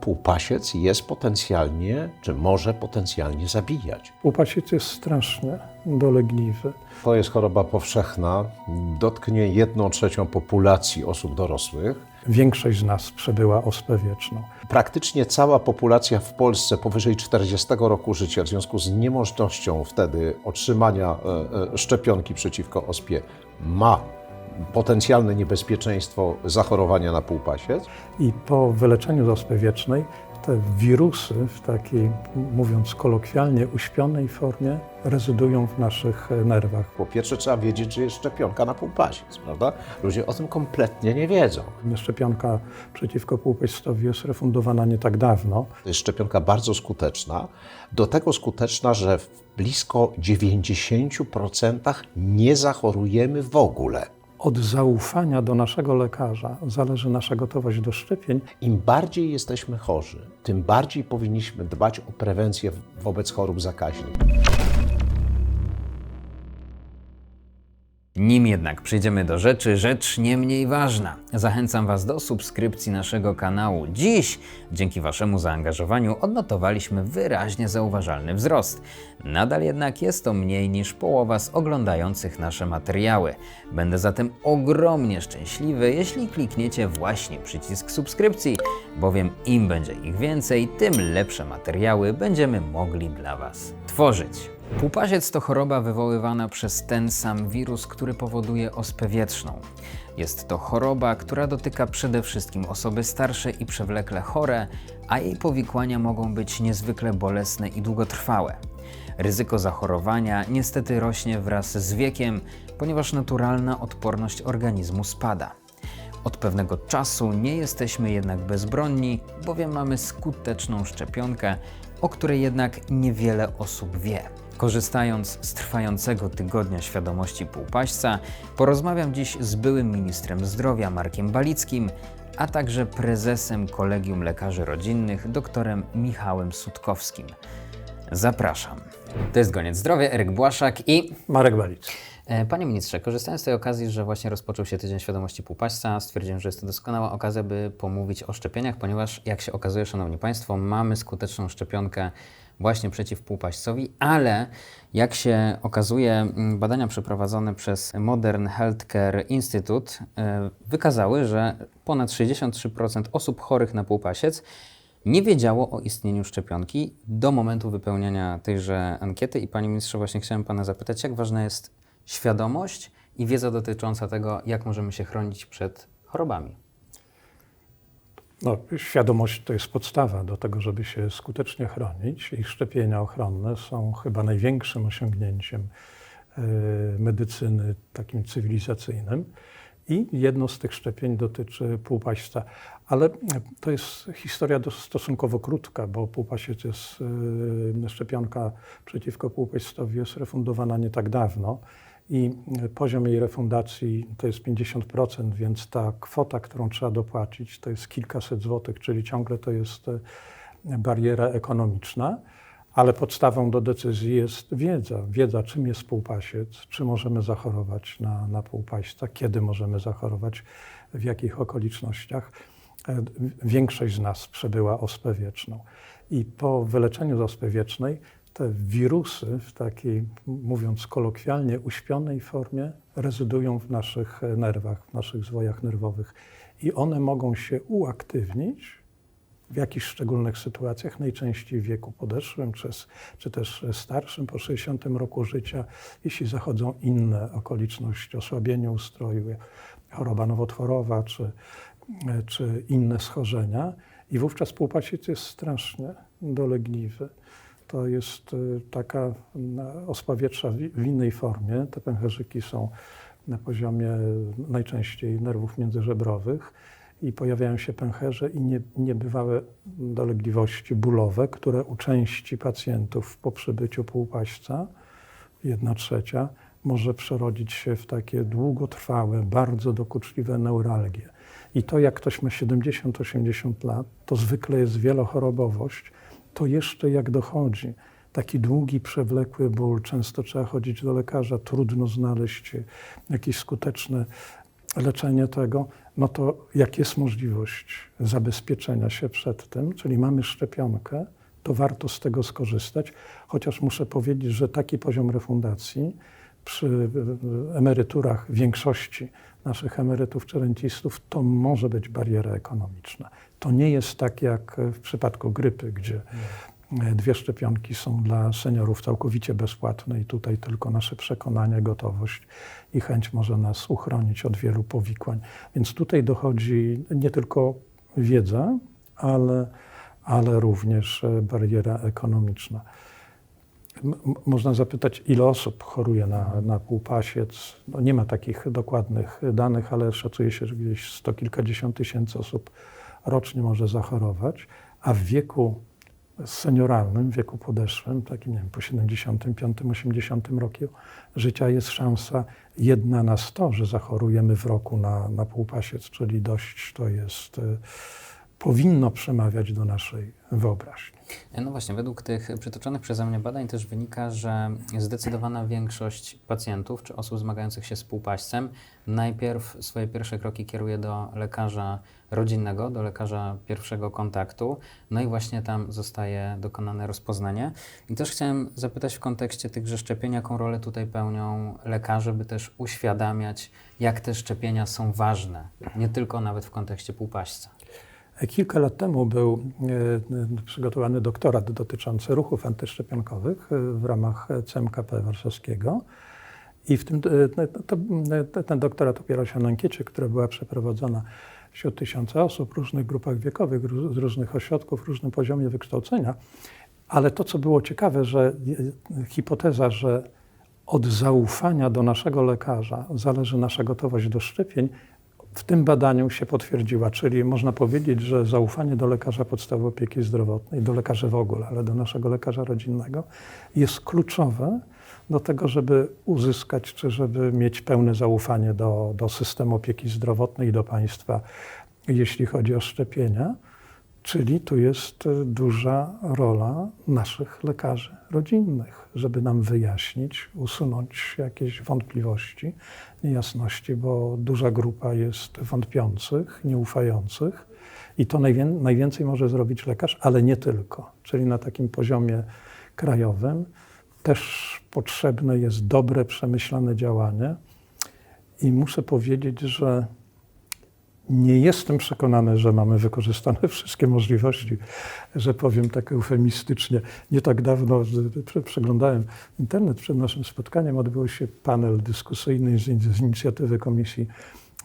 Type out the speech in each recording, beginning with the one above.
półpasiec jest potencjalnie, czy może potencjalnie zabijać. Półpasiec jest strasznie dolegliwy. To jest choroba powszechna, dotknie jedną trzecią populacji osób dorosłych. Większość z nas przebyła ospę wieczną. Praktycznie cała populacja w Polsce powyżej 40 roku życia, w związku z niemożnością wtedy otrzymania e, e, szczepionki przeciwko ospie, ma potencjalne niebezpieczeństwo zachorowania na półpasiec. I po wyleczeniu z ospy wiecznej te wirusy w takiej, mówiąc kolokwialnie, uśpionej formie rezydują w naszych e, nerwach. Po pierwsze trzeba wiedzieć, że jest szczepionka na półpasiec, prawda? Ludzie o tym kompletnie nie wiedzą. Szczepionka przeciwko półpaścowi jest refundowana nie tak dawno. To jest szczepionka bardzo skuteczna, do tego skuteczna, że w blisko 90% nie zachorujemy w ogóle. Od zaufania do naszego lekarza zależy nasza gotowość do szczepień. Im bardziej jesteśmy chorzy, tym bardziej powinniśmy dbać o prewencję wobec chorób zakaźnych. Nim jednak przejdziemy do rzeczy, rzecz nie mniej ważna. Zachęcam Was do subskrypcji naszego kanału. Dziś, dzięki Waszemu zaangażowaniu, odnotowaliśmy wyraźnie zauważalny wzrost. Nadal jednak jest to mniej niż połowa z oglądających nasze materiały. Będę zatem ogromnie szczęśliwy, jeśli klikniecie właśnie przycisk subskrypcji, bowiem im będzie ich więcej, tym lepsze materiały będziemy mogli dla Was tworzyć. Półpasiec to choroba wywoływana przez ten sam wirus, który powoduje ospę wietrzną. Jest to choroba, która dotyka przede wszystkim osoby starsze i przewlekle chore, a jej powikłania mogą być niezwykle bolesne i długotrwałe. Ryzyko zachorowania niestety rośnie wraz z wiekiem, ponieważ naturalna odporność organizmu spada. Od pewnego czasu nie jesteśmy jednak bezbronni, bowiem mamy skuteczną szczepionkę, o której jednak niewiele osób wie. Korzystając z trwającego tygodnia świadomości półpaśca, porozmawiam dziś z byłym ministrem zdrowia Markiem Balickim, a także prezesem Kolegium Lekarzy Rodzinnych doktorem Michałem Sutkowskim. Zapraszam. To jest Goniec Zdrowia, Eryk Błaszak i Marek Balic. E, Panie ministrze, korzystając z tej okazji, że właśnie rozpoczął się Tydzień Świadomości Półpaśca, stwierdziłem, że jest to doskonała okazja, by pomówić o szczepieniach, ponieważ jak się okazuje, Szanowni Państwo, mamy skuteczną szczepionkę właśnie przeciw półpaścowi, ale jak się okazuje, badania przeprowadzone przez Modern Healthcare Institute e, wykazały, że ponad 63% osób chorych na półpasiec nie wiedziało o istnieniu szczepionki do momentu wypełniania tejże ankiety. I Panie Ministrze, właśnie chciałem Pana zapytać, jak ważna jest świadomość i wiedza dotycząca tego, jak możemy się chronić przed chorobami? No, świadomość to jest podstawa do tego, żeby się skutecznie chronić i szczepienia ochronne są chyba największym osiągnięciem e, medycyny takim cywilizacyjnym. I jedno z tych szczepień dotyczy półpaśca. Ale to jest historia stosunkowo krótka, bo półpasiec jest, e, szczepionka przeciwko półpaścowi jest refundowana nie tak dawno i poziom jej refundacji to jest 50%, więc ta kwota, którą trzeba dopłacić, to jest kilkaset złotych, czyli ciągle to jest e, bariera ekonomiczna. Ale podstawą do decyzji jest wiedza. Wiedza, czym jest półpasiec, czy możemy zachorować na, na półpaśca, kiedy możemy zachorować, w jakich okolicznościach. E, Większość z nas przebyła ospę wieczną. I po wyleczeniu z ospy wiecznej te wirusy w takiej, mówiąc kolokwialnie, uśpionej formie rezydują w naszych e, nerwach, w naszych zwojach nerwowych. I one mogą się uaktywnić w jakichś szczególnych sytuacjach, najczęściej w wieku podeszłym, czy, czy też starszym, po 60 roku życia, jeśli zachodzą inne okoliczności, osłabienie ustroju, choroba nowotworowa, czy, czy inne schorzenia. I wówczas półpasiec jest strasznie dolegliwy. To jest y, taka na- ospa wietrza w innej formie. Te pęcherzyki są na poziomie najczęściej nerwów międzyżebrowych i pojawiają się pęcherze i nie, niebywałe dolegliwości bólowe, które u części pacjentów po przybyciu półpaśca, jedna trzecia, może przerodzić się w takie długotrwałe, bardzo dokuczliwe neuralgie. I to, jak ktoś ma 70-80 lat, to zwykle jest wielochorobowość, to jeszcze jak dochodzi taki długi, przewlekły ból, często trzeba chodzić do lekarza, trudno znaleźć jakieś skuteczne leczenie tego, no to jak jest możliwość zabezpieczenia się przed tym, czyli mamy szczepionkę, to warto z tego skorzystać, chociaż muszę powiedzieć, że taki poziom refundacji przy emeryturach większości naszych emerytów czy rencistów to może być bariera ekonomiczna. To nie jest tak jak w przypadku grypy, gdzie e, dwie szczepionki są dla seniorów całkowicie bezpłatne i tutaj tylko nasze przekonanie, gotowość i chęć może nas uchronić od wielu powikłań. Więc tutaj dochodzi nie tylko wiedza, ale, ale również e, bariera ekonomiczna. Można zapytać, ile osób choruje na, na półpasiec. No nie ma takich dokładnych danych, ale szacuje się, że gdzieś sto kilkadziesiąt tysięcy osób rocznie może zachorować, a w wieku senioralnym, w wieku podeszłym, takim nie wiem, po 75-80 roku życia jest szansa jedna na 100, że zachorujemy w roku na, na półpasiec, czyli dość to jest, y, powinno przemawiać do naszej wyobraźni. No właśnie, według tych przytoczonych przeze mnie badań też wynika, że zdecydowana większość pacjentów czy osób zmagających się z półpaścem najpierw swoje pierwsze kroki kieruje do lekarza rodzinnego, do lekarza pierwszego kontaktu, no i właśnie tam zostaje dokonane rozpoznanie. I też chciałem zapytać w kontekście tychże szczepień, jaką rolę tutaj pełnią lekarze, by też uświadamiać, jak te szczepienia są ważne, nie tylko nawet w kontekście półpaśca. Kilka lat temu był e, przygotowany doktorat dotyczący ruchów antyszczepionkowych e, w ramach CMKP warszawskiego. I w tym, e, to, ten doktorat opierał się na ankiecie, która była przeprowadzona wśród tysiąca osób w różnych grupach wiekowych, z różnych ośrodków, w różnym poziomie wykształcenia. Ale to, co było ciekawe, że hipoteza, że od zaufania do naszego lekarza zależy nasza gotowość do szczepień, w tym badaniu się potwierdziła, czyli można powiedzieć, że zaufanie do lekarza podstawowej opieki zdrowotnej, do lekarzy w ogóle, ale do naszego lekarza rodzinnego jest kluczowe do tego, żeby uzyskać, czy żeby mieć pełne zaufanie do, do systemu opieki zdrowotnej i do państwa, jeśli chodzi o szczepienia. Czyli tu jest e, duża rola naszych lekarzy rodzinnych, żeby nam wyjaśnić, usunąć jakieś wątpliwości, niejasności, bo duża grupa jest wątpiących, nieufających i to najwię- najwięcej może zrobić lekarz, ale nie tylko. Czyli na takim poziomie krajowym też potrzebne jest dobre, przemyślane działanie i muszę powiedzieć, że nie jestem przekonany, że mamy wykorzystane wszystkie możliwości, że powiem tak eufemistycznie. Nie tak dawno przeglądałem internet przed naszym spotkaniem. Odbył się panel dyskusyjny z, in- z inicjatywy Komisji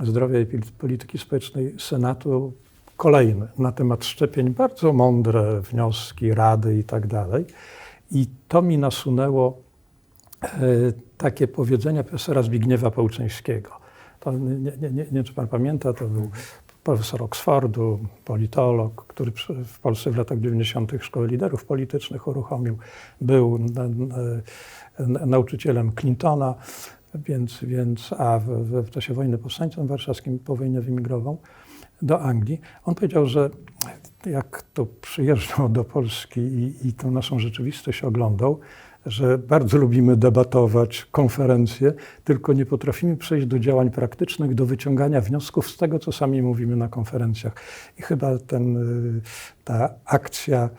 Zdrowia i Polityki Społecznej Senatu. Kolejny na temat szczepień, bardzo mądre wnioski, rady i tak dalej. I to mi nasunęło e, takie powiedzenia profesora Zbigniewa Połczyńskiego. To nie, nie, nie, nie czy pan pamięta, to był profesor Oxfordu, politolog, który w Polsce w latach 90. szkoły liderów politycznych uruchomił. Był na, na, nauczycielem Clintona, więc, więc, a w, w, czasie wojny powstańcem warszawskim po wojnie wymigrował do Anglii. On powiedział, że jak to przyjeżdżał do Polski i, i tę naszą rzeczywistość oglądał, że bardzo lubimy debatować, konferencje, tylko nie potrafimy przejść do działań praktycznych, do wyciągania wniosków z tego, co sami mówimy na konferencjach. I chyba ten, y, ta akcja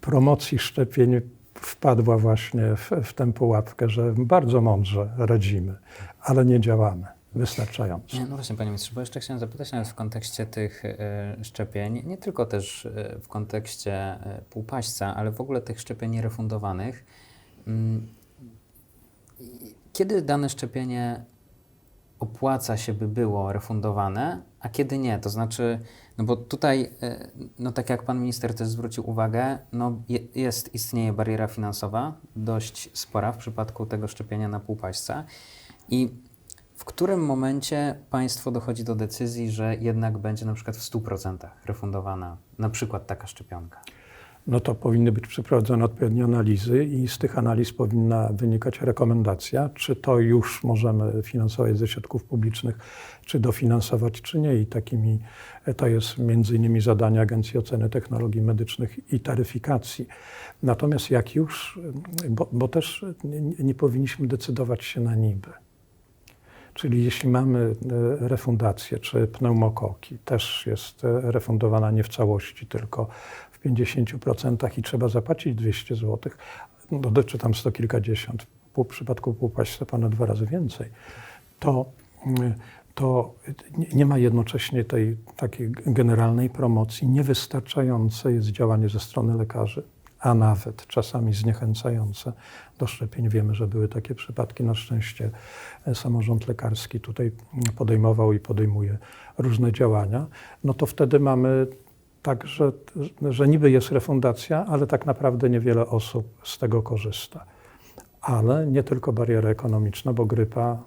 promocji szczepień wpadła właśnie w, w tę pułapkę, że bardzo mądrze radzimy, ale nie działamy wystarczająco. No właśnie, panie ministrze, bo jeszcze chciałem zapytać nawet w kontekście tych e, szczepień, nie tylko też e, w kontekście e, półpaśca, ale w ogóle tych szczepień nierefundowanych. Mm, Kiedy dane szczepienie opłaca się, by było refundowane, a kiedy nie? To znaczy, no bo tutaj, e, no tak jak pan minister też zwrócił uwagę, no je, jest, istnieje bariera finansowa, dość spora w przypadku tego szczepienia na półpaśca i w którym momencie państwo dochodzi do decyzji, że jednak będzie na przykład w 100% refundowana na przykład taka szczepionka? No to powinny być przeprowadzone odpowiednie analizy i z tych analiz powinna wynikać rekomendacja, czy to już możemy finansować ze środków publicznych, czy dofinansować, czy nie. I takimi, to jest między innymi zadanie Agencji Oceny Technologii Medycznych i Taryfikacji. Natomiast jak już, bo, bo też nie, nie powinniśmy decydować się na niby. Czyli jeśli mamy e, refundację czy pneumokoki, też jest e, refundowana nie w całości, tylko w 50% i trzeba zapłacić 200 zł, no, czy tam sto kilkadziesiąt, w przypadku półpaścia ponad dwa razy więcej, to, mm, to nie ma jednocześnie tej takiej generalnej promocji. Niewystarczające jest działanie ze strony lekarzy, a nawet czasami zniechęcające do szczepień. Wiemy, że były takie przypadki. Na szczęście e, samorząd lekarski tutaj podejmował i podejmuje różne działania. No to wtedy mamy tak, że, że niby jest refundacja, ale tak naprawdę niewiele osób z tego korzysta. Ale nie tylko bariera ekonomiczna, bo grypa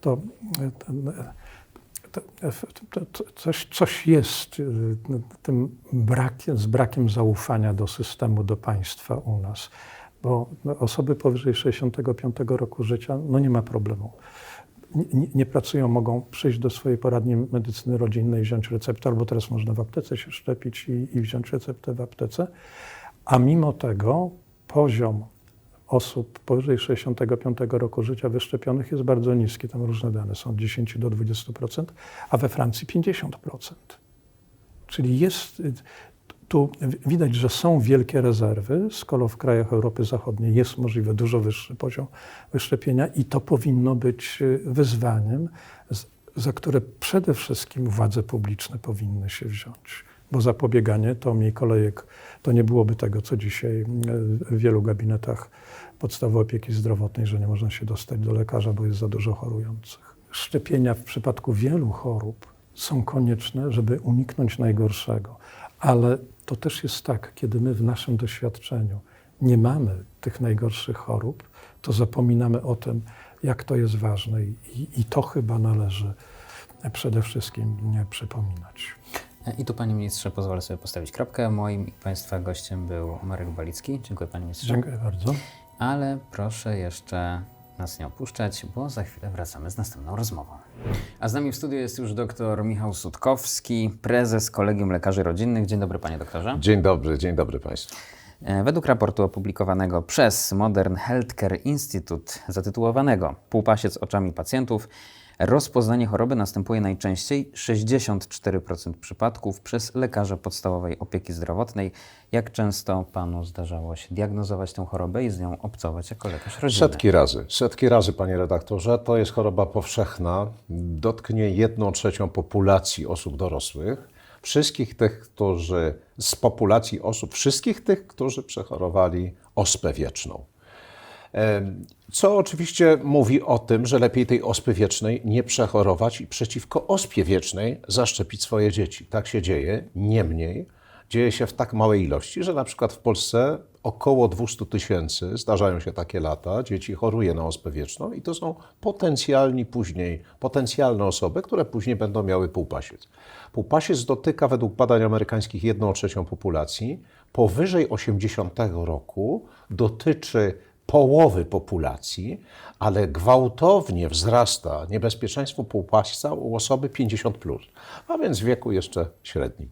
to, to, to coś, coś jest y, tym brakiem, z brakiem zaufania do systemu, do państwa u nas. Bo no, osoby powyżej 65 roku życia, no nie ma problemu. Nie, nie pracują, mogą przyjść do swojej poradni medycyny rodzinnej, wziąć receptę, albo teraz można w aptece się szczepić i, i wziąć receptę w aptece. A mimo tego poziom osób powyżej 65 roku życia wyszczepionych jest bardzo niski. Tam różne dane są od 10 do 20%, a we Francji 50%. Czyli jest, tu widać, że są wielkie rezerwy, skoro w krajach Europy Zachodniej jest możliwy dużo wyższy poziom wyszczepienia i to powinno być y, wyzwaniem, za które przede wszystkim władze publiczne powinny się wziąć. Bo zapobieganie kolejek, to nie byłoby tego, co dzisiaj y, w wielu gabinetach podstawowej opieki zdrowotnej, że nie można się dostać do lekarza, bo jest za dużo chorujących. Szczepienia w przypadku wielu chorób są konieczne, żeby uniknąć najgorszego. Ale to też jest tak, kiedy my w naszym doświadczeniu nie mamy tych najgorszych chorób, to zapominamy o tym, jak to jest ważne i, i to chyba należy przede wszystkim przypominać. I tu, panie ministrze, pozwolę sobie postawić kropkę. Moim i państwa gościem był Marek Balicki. Dziękuję, panie ministrze. Dziękuję bardzo. Ale proszę jeszcze nas nie opuszczać, bo za chwilę wracamy z następną rozmową. A z nami w studiu jest już dr Michał Sutkowski, prezes Kolegium Lekarzy Rodzinnych. Dzień dobry, panie doktorze. Dzień dobry, dzień dobry Państwu. E, Według raportu opublikowanego przez Modern Healthcare Institute zatytułowanego Półpasiec oczami pacjentów, rozpoznanie choroby następuje najczęściej 64% przypadków przez lekarza podstawowej opieki zdrowotnej. Jak często panu zdarzało się diagnozować tę chorobę i z nią obcować jako lekarz rodzinny? Setki razy, setki razy, panie redaktorze. To jest choroba powszechna. Dotknie jedną trzecią populacji osób dorosłych. Wszystkich tych, którzy z populacji osób, wszystkich tych, którzy przechorowali ospę wieczną. Co oczywiście mówi o tym, że lepiej tej ospy wiecznej nie przechorować i przeciwko ospie wiecznej zaszczepić swoje dzieci. Tak się dzieje, niemniej dzieje się w tak małej ilości, że na przykład w Polsce około 200 tysięcy, zdarzają się takie lata, dzieci choruje na ospę wieczną i to są potencjalni później, potencjalne osoby, które później będą miały półpasiec. Półpasiec dotyka według badań amerykańskich 1 trzecią populacji. Powyżej 80 roku dotyczy połowy populacji, ale gwałtownie wzrasta niebezpieczeństwo półpasca u osoby 50, plus, a więc w wieku jeszcze średnim.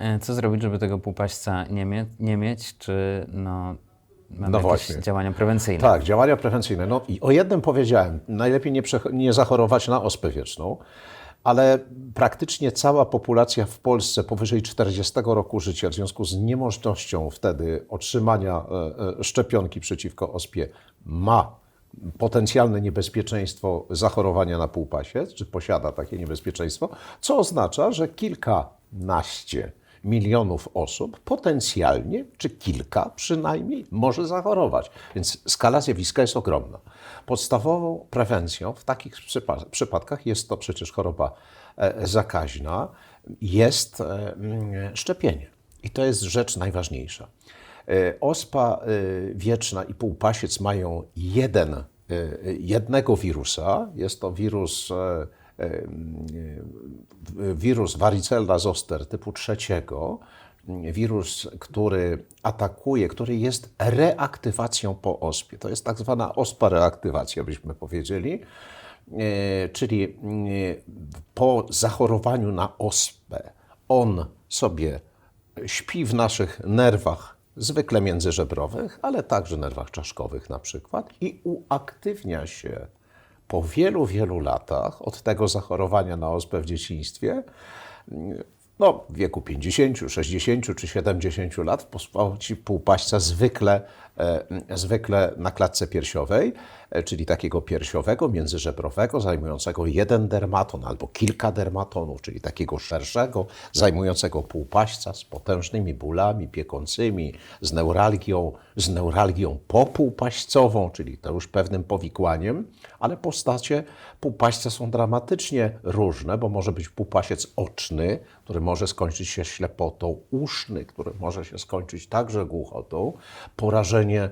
E, Co zrobić, żeby tego półpaśca nie, mie- nie mieć? Czy no, mamy No właśnie. działania prewencyjne? Tak, działania prewencyjne. No i o jednym powiedziałem, najlepiej nie, nie zachorować na ospę wieczną, ale praktycznie cała populacja w Polsce powyżej 40 roku życia, w związku z niemożnością wtedy otrzymania e, e, szczepionki przeciwko ospie, ma potencjalne niebezpieczeństwo zachorowania na półpasiec, czy posiada takie niebezpieczeństwo, co oznacza, że kilkanaście milionów osób potencjalnie, czy kilka przynajmniej, może zachorować. Więc skala zjawiska jest ogromna. Podstawową prewencją w takich przypa- przypadkach jest to przecież choroba e, zakaźna, jest e, mm, szczepienie. I to jest rzecz najważniejsza. E, Ospa wieczna i półpasiec mają jeden, jednego wirusa. Jest to wirus, wirus varicella zoster typu trzeciego. Wirus, który atakuje, który jest reaktywacją po ospie. To jest tak zwana ospa reaktywacja, byśmy powiedzieli. E, Czyli e, po zachorowaniu na ospę on sobie śpi w naszych nerwach, zwykle międzyżebrowych, ale także nerwach czaszkowych na przykład i uaktywnia się po wielu, wielu latach od tego zachorowania na ospę w dzieciństwie, no, w wieku 50, 60 czy 70 lat w postaci półpaśca zwykle, zwykle na klatce piersiowej, e, czyli takiego piersiowego, międzyżebrowego, zajmującego jeden dermaton albo kilka dermatonów, czyli takiego szerszego, zajmującego półpaśca z potężnymi bólami piekącymi, z neuralgią, z neuralgią popółpaścową, czyli to już pewnym powikłaniem, ale postacie półpaścia są dramatycznie różne, bo może być półpasiec oczny, który może skończyć się ślepotą, uszny, który może się skończyć także głuchotą, porażenie e,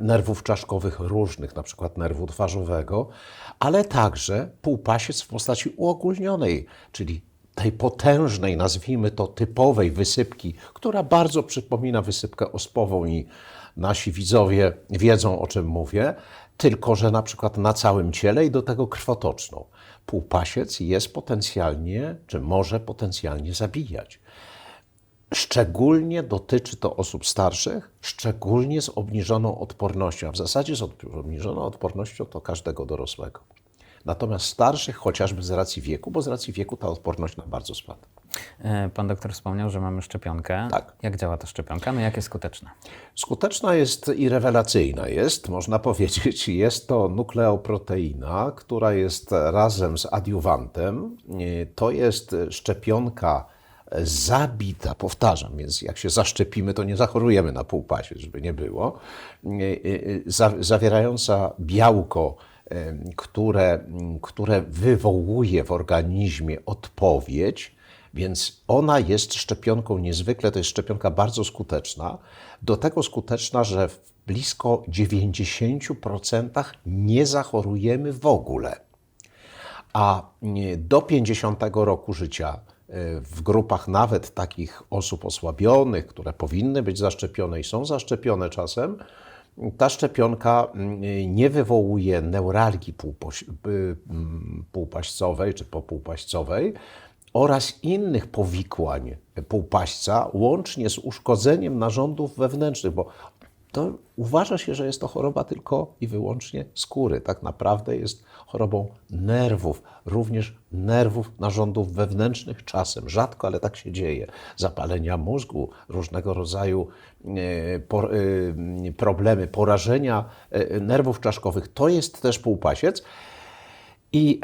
nerwów czaszkowych różnych, na przykład nerwu twarzowego, ale także półpasiec w postaci uogólnionej, czyli tej potężnej, nazwijmy to typowej wysypki, która bardzo przypomina wysypkę ospową i nasi widzowie wiedzą o czym mówię, tylko że na przykład na całym ciele i do tego krwotoczną. Półpasiec jest potencjalnie, czy może potencjalnie zabijać. Szczególnie dotyczy to osób starszych, szczególnie z obniżoną odpornością, a w zasadzie z obniżoną odpornością to każdego dorosłego. Natomiast starszych chociażby z racji wieku, bo z racji wieku ta odporność nam bardzo spada. E, Pan doktor wspomniał, że mamy szczepionkę. Tak. Jak działa ta szczepionka? No jak jest skuteczna? Skuteczna jest i rewelacyjna jest, można powiedzieć, jest to nukleoproteina, która jest razem z adiuwantem. E, To jest szczepionka zabita, powtarzam, więc jak się zaszczepimy, to nie zachorujemy na półpasie, żeby nie było, E, e, za- zawierająca białko, e, które, które wywołuje w organizmie odpowiedź, więc ona jest szczepionką niezwykle, to jest szczepionka bardzo skuteczna. Do tego skuteczna, że w blisko 90% nie zachorujemy w ogóle. A do 50 roku życia w grupach nawet takich osób osłabionych, które powinny być zaszczepione i są zaszczepione czasem, ta szczepionka mm, nie wywołuje neuralgii y, mm, półpaścowej czy popółpaścowej oraz innych powikłań półpaśca, łącznie z uszkodzeniem narządów wewnętrznych, bo to uważa się, że jest to choroba tylko i wyłącznie skóry. Tak naprawdę jest chorobą nerwów, również nerwów narządów wewnętrznych czasem. Rzadko, ale tak się dzieje. Zapalenia mózgu, różnego rodzaju e, e, problemy, porażenia e, nerwów czaszkowych. To jest też półpasiec. I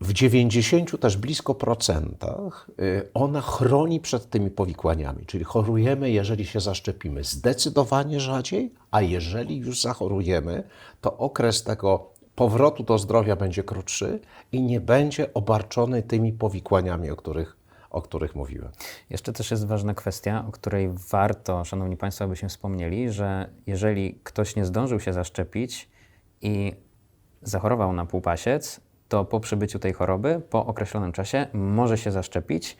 w 90 też blisko procentach y, ona chroni przed tymi powikłaniami, czyli chorujemy, jeżeli się zaszczepimy, zdecydowanie rzadziej, a jeżeli już zachorujemy, to okres tego powrotu do zdrowia będzie krótszy i nie będzie obarczony tymi powikłaniami, o których, o których mówiłem. Jeszcze też jest ważna kwestia, o której warto, Szanowni Państwo, abyśmy wspomnieli, że jeżeli ktoś nie zdążył się zaszczepić i zachorował na półpasiec, to po przebyciu tej choroby, po określonym czasie, może się zaszczepić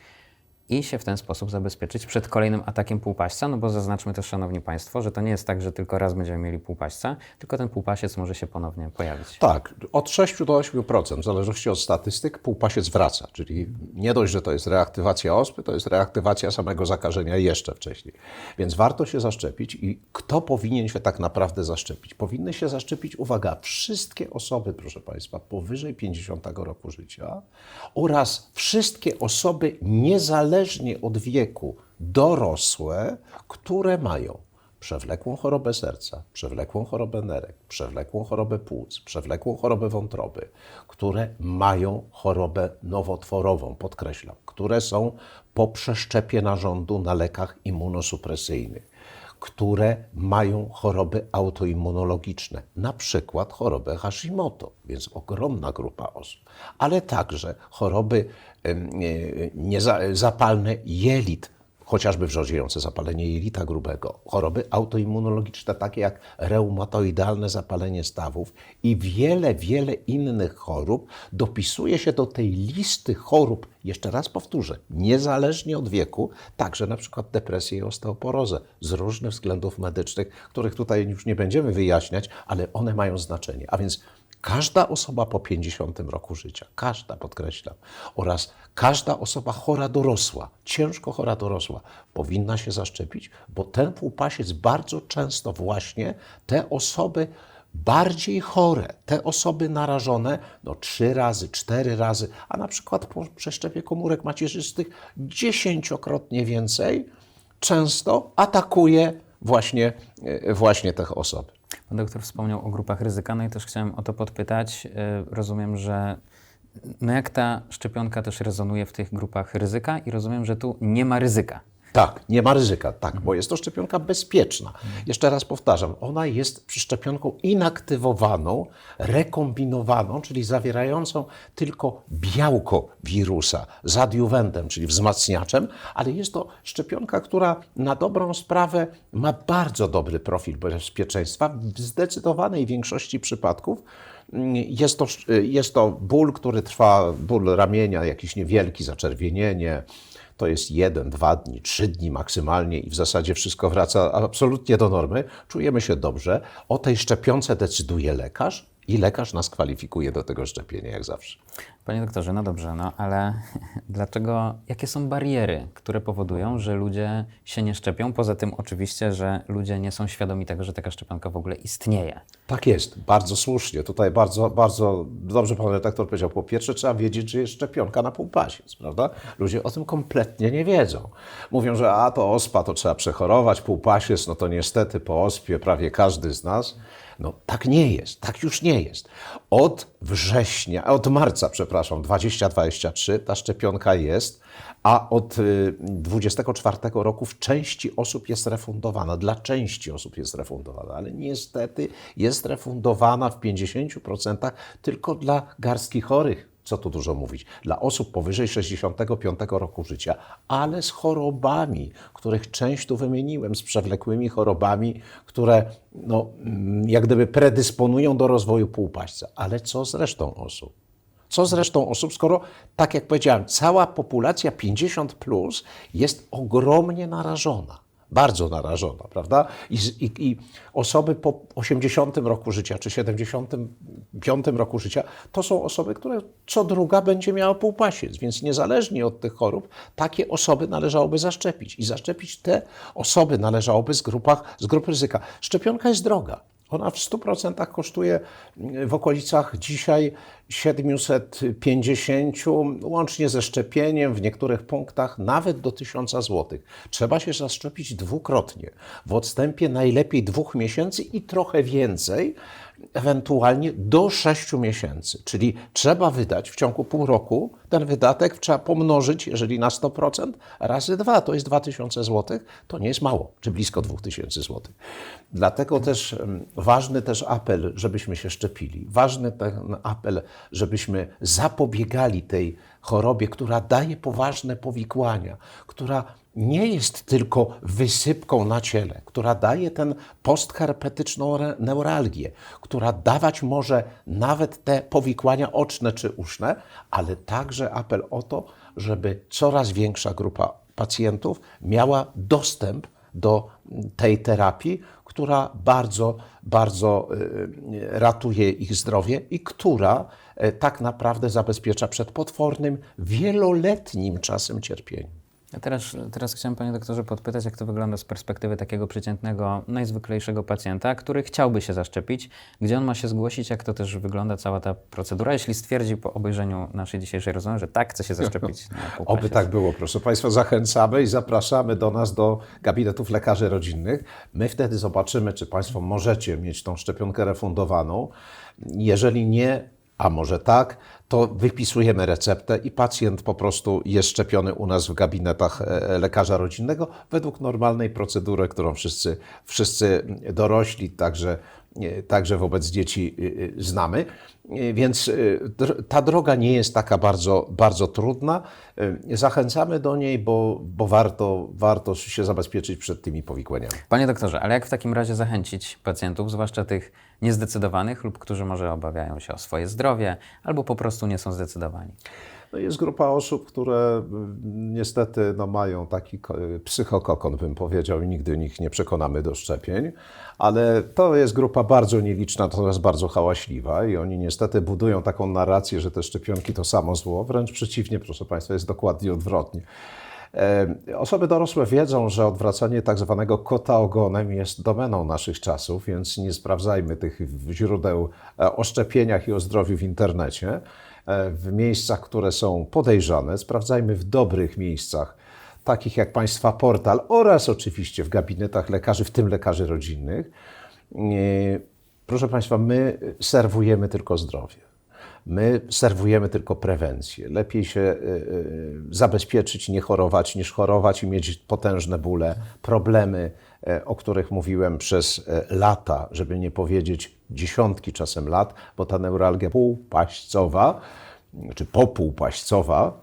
i się w ten sposób zabezpieczyć przed kolejnym atakiem półpaśca, no bo zaznaczmy też, Szanowni Państwo, że to nie jest tak, że tylko raz będziemy mieli półpaśca, tylko ten półpasiec może się ponownie pojawić. Tak, od 6 do 8%, w zależności od statystyk, półpasiec wraca. Czyli nie dość, że to jest reaktywacja ospy, to jest reaktywacja samego zakażenia jeszcze wcześniej. Więc warto się zaszczepić i kto powinien się tak naprawdę zaszczepić? Powinny się zaszczepić, uwaga, wszystkie osoby, proszę Państwa, powyżej 50 roku życia oraz wszystkie osoby niezależnie od wieku, dorosłe, które mają przewlekłą chorobę serca, przewlekłą chorobę nerek, przewlekłą chorobę płuc, przewlekłą chorobę wątroby, które mają chorobę nowotworową, podkreślam, które są po przeszczepie narządu na lekach immunosupresyjnych, które mają choroby autoimmunologiczne, na przykład chorobę Hashimoto, więc ogromna grupa osób, ale także choroby e, zapalne jelit, chociażby wrzodziejące zapalenie jelita grubego, choroby autoimmunologiczne takie jak reumatoidalne zapalenie stawów i wiele, wiele innych chorób dopisuje się do tej listy chorób, jeszcze raz powtórzę, niezależnie od wieku, także na przykład depresję i osteoporozę z różnych względów medycznych, których tutaj już nie będziemy wyjaśniać, ale one mają znaczenie. A więc Każda osoba po 50 roku życia, każda podkreślam, oraz każda osoba chora dorosła, ciężko chora dorosła, powinna się zaszczepić, bo ten półpasiec bardzo często właśnie te osoby bardziej chore, te osoby narażone no trzy razy, cztery razy, a na przykład po przeszczepie komórek macierzystych dziesięciokrotnie więcej, często atakuje właśnie, e, właśnie tych osób. Pan doktor wspomniał o grupach ryzyka, no i też chciałem o to podpytać. Y, Rozumiem, że no jak ta szczepionka też rezonuje w tych grupach ryzyka i rozumiem, że tu nie ma ryzyka. Tak, nie ma ryzyka, tak, bo jest to szczepionka bezpieczna. Jeszcze raz powtarzam, ona jest szczepionką inaktywowaną, rekombinowaną, czyli zawierającą tylko białko wirusa z adiuwentem, czyli wzmacniaczem, ale jest to szczepionka, która na dobrą sprawę ma bardzo dobry profil bezpieczeństwa. W zdecydowanej większości przypadków mm, jest to, jest to ból, który trwa, ból ramienia, jakiś niewielki, zaczerwienienie, to jest jeden, dwa dni, trzy dni maksymalnie i w zasadzie wszystko wraca absolutnie do normy. Czujemy się dobrze. O tej szczepionce decyduje lekarz i lekarz nas kwalifikuje do tego szczepienia, jak zawsze. Panie doktorze, no dobrze, no ale dlaczego, jakie są bariery, które powodują, że ludzie się nie szczepią? Poza tym oczywiście, że ludzie nie są świadomi tego, że taka szczepionka w ogóle istnieje. Tak jest, bardzo słusznie. Tutaj bardzo, bardzo dobrze pan redaktor powiedział. Po pierwsze, trzeba wiedzieć, że jest szczepionka na półpasiec, prawda? Ludzie o tym kompletnie nie wiedzą. Mówią, że a to ospa, to trzeba przechorować, półpasiec, no to niestety po ospie prawie każdy z nas. No tak nie jest, tak już nie jest. Od września, od marca, przepraszam, 2023 ta szczepionka jest, a od y, 24 roku w części osób jest refundowana. Dla części osób jest refundowana, ale niestety jest refundowana w 50% tylko dla garstki chorych. Co tu dużo mówić? Dla osób powyżej 65 roku życia, ale z chorobami, których część tu wymieniłem, z przewlekłymi chorobami, które no, mm, jak gdyby predysponują do rozwoju półpaścia. Ale co z resztą osób? Co z resztą osób, skoro, tak jak powiedziałem, cała populacja 50 plus jest ogromnie narażona. Bardzo narażona, prawda? I, i, I osoby po 80 roku życia czy 75 roku życia to są osoby, które co druga będzie miała półpasiec, więc niezależnie od tych chorób, takie osoby należałoby zaszczepić. I zaszczepić te osoby należałoby z, grupach, z grup ryzyka. Szczepionka jest droga. Ona w 100% kosztuje w okolicach dzisiaj 750, łącznie ze szczepieniem w niektórych punktach nawet do 1000 zł. Trzeba się zaszczepić dwukrotnie, w odstępie najlepiej dwóch miesięcy i trochę więcej, ewentualnie do 6 miesięcy. Czyli trzeba wydać w ciągu pół roku, ten wydatek trzeba pomnożyć, jeżeli na 100%, razy dwa, to jest 2000 zł, to nie jest mało, czy blisko 2000 zł. Dlatego też ważny też apel, żebyśmy się szczepili. Ważny ten apel, żebyśmy zapobiegali tej chorobie, która daje poważne powikłania, która nie jest tylko wysypką na ciele, która daje ten postherpetyczną neuralgię, która dawać może nawet te powikłania oczne czy uszne, ale także apel o to, żeby coraz większa grupa pacjentów miała dostęp do tej terapii, która bardzo, bardzo y, ratuje ich zdrowie i która y, tak naprawdę zabezpiecza przed potwornym, wieloletnim czasem cierpienia. A teraz, teraz chciałem Panie doktorze podpytać, jak to wygląda z perspektywy takiego przeciętnego, najzwyklejszego pacjenta, który chciałby się zaszczepić, gdzie on ma się zgłosić, jak to też wygląda cała ta procedura, jeśli stwierdzi po obejrzeniu naszej dzisiejszej rozmowy, że tak, chce się zaszczepić Oby tak było, proszę Państwa. Zachęcamy i zapraszamy do nas, do gabinetów lekarzy rodzinnych. My wtedy zobaczymy, czy Państwo możecie mieć tą szczepionkę refundowaną. Jeżeli nie, a może tak, to wypisujemy receptę i pacjent po prostu jest szczepiony u nas w gabinetach e, lekarza rodzinnego według normalnej procedury, którą wszyscy, wszyscy dorośli, także, e, także wobec dzieci e, znamy. Więc ta droga nie jest taka bardzo, bardzo trudna. Zachęcamy do niej, bo, bo warto, warto się zabezpieczyć przed tymi powikłaniami. Panie doktorze, ale jak w takim razie zachęcić pacjentów, zwłaszcza tych niezdecydowanych lub którzy może obawiają się o swoje zdrowie, albo po prostu nie są zdecydowani? No jest grupa osób, które niestety no, mają taki ko- psychokokon, bym powiedział, i nigdy ich nie przekonamy do szczepień, ale to jest grupa bardzo nieliczna, natomiast bardzo hałaśliwa i oni niestety budują taką narrację, że te szczepionki to samo zło. Wręcz przeciwnie, proszę Państwa, jest dokładnie odwrotnie. E, Osoby dorosłe wiedzą, że odwracanie tak zwanego kota ogonem jest domeną naszych czasów, więc nie sprawdzajmy tych źródeł e, o szczepieniach i o zdrowiu w internecie. E, W miejscach, które są podejrzane, sprawdzajmy w dobrych miejscach, takich jak Państwa portal oraz oczywiście w gabinetach lekarzy, w tym lekarzy rodzinnych. Proszę Państwa, my serwujemy tylko zdrowie. My serwujemy tylko prewencję. Lepiej się y, y, zabezpieczyć, nie chorować, niż chorować i mieć potężne bóle, problemy, e, o których mówiłem przez e, lata, żeby nie powiedzieć dziesiątki czasem lat, bo ta neuralgia półpaścowa, czy popółpaścowa,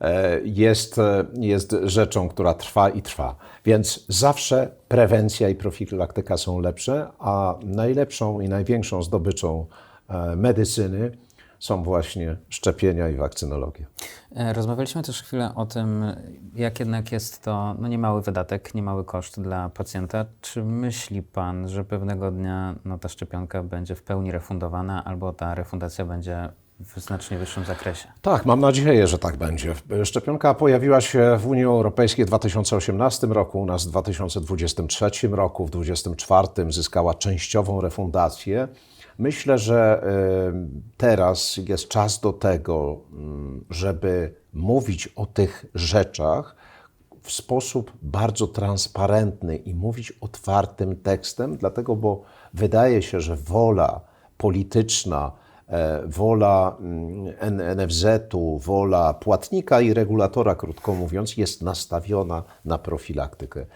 e, jest, jest rzeczą, która trwa i trwa. Więc zawsze prewencja i profilaktyka są lepsze, a najlepszą i największą zdobyczą medycyny są właśnie szczepienia i wakcynologia. E, Rozmawialiśmy też chwilę o tym, jak jednak jest to no, niemały wydatek, niemały koszt dla pacjenta. Czy myśli Pan, że pewnego dnia no, ta szczepionka będzie w pełni refundowana albo ta refundacja będzie w znacznie wyższym zakresie? Tak, mam nadzieję, że tak będzie. Szczepionka pojawiła się w Unii Europejskiej w 2018 roku, u nas w 2023 roku, w 2024 zyskała częściową refundację. Myślę, że y, teraz jest czas do tego, mm, żeby mówić o tych rzeczach w sposób bardzo transparentny i mówić otwartym tekstem, dlatego, bo wydaje się, że wola polityczna, wola mm, NFZ-u, wola płatnika i regulatora, krótko mówiąc, jest nastawiona na profilaktykę.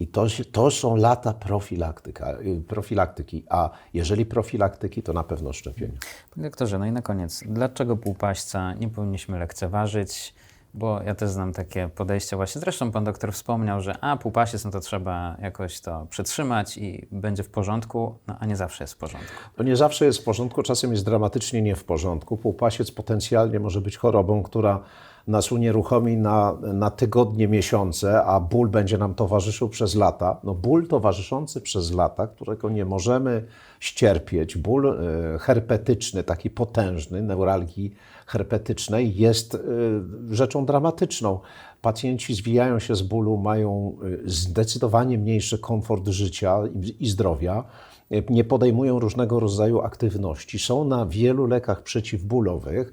I to, to są lata profilaktyka, y, profilaktyki, a jeżeli profilaktyki, to na pewno szczepienia. Panie doktorze, no i na koniec, dlaczego półpaśca nie powinniśmy lekceważyć? Bo ja też znam takie podejście właśnie, zresztą pan doktor wspomniał, że a półpasiec, no to trzeba jakoś to przetrzymać i będzie w porządku, no a nie zawsze jest w porządku. To nie zawsze jest w porządku, czasem jest dramatycznie nie w porządku. Półpasiec potencjalnie może być chorobą, która nas unieruchomi na, na tygodnie, miesiące, a ból będzie nam towarzyszył przez lata. No ból towarzyszący przez lata, którego nie możemy ścierpieć, ból e, herpetyczny, taki potężny, neuralgii herpetycznej, jest e, rzeczą dramatyczną. Pacjenci zwijają się z bólu, mają e, zdecydowanie mniejszy komfort życia i, i zdrowia nie podejmują różnego rodzaju aktywności, są na wielu lekach przeciwbólowych.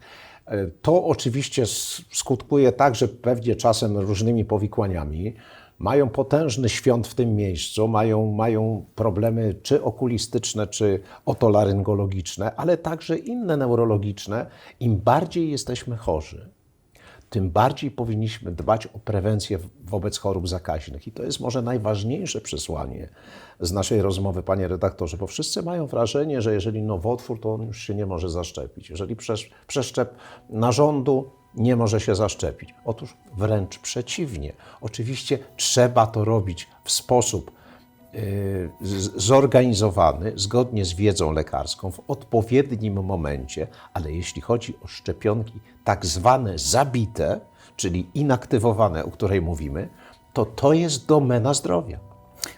E, To oczywiście skutkuje także pewnie czasem różnymi powikłaniami. Mają potężny świąt w tym miejscu, mają, mają problemy czy okulistyczne, czy otolaryngologiczne, ale także inne neurologiczne. Im bardziej jesteśmy chorzy, tym bardziej powinniśmy dbać o prewencję wobec chorób zakaźnych. I to jest może najważniejsze przesłanie z naszej rozmowy, panie redaktorze, bo wszyscy mają wrażenie, że jeżeli nowotwór, to on już się nie może zaszczepić. Jeżeli przesz- przeszczep narządu, nie może się zaszczepić. Otóż wręcz przeciwnie. Oczywiście trzeba to robić w sposób zorganizowany, zgodnie z wiedzą lekarską, w odpowiednim momencie, ale jeśli chodzi o szczepionki tak zwane zabite, czyli inaktywowane, o której mówimy, to to jest domena zdrowia.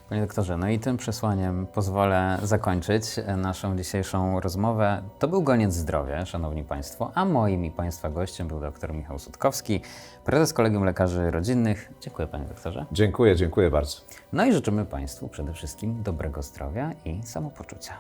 Panie doktorze, no i tym przesłaniem pozwolę zakończyć e, naszą dzisiejszą rozmowę. To był Goniec Zdrowia, Szanowni Państwo, a moim i Państwa gościem był dr Michał Sutkowski, prezes Kolegium Lekarzy Rodzinnych. Dziękuję Panie doktorze. Dziękuję, dziękuję bardzo. No i życzymy Państwu przede wszystkim dobrego zdrowia i samopoczucia.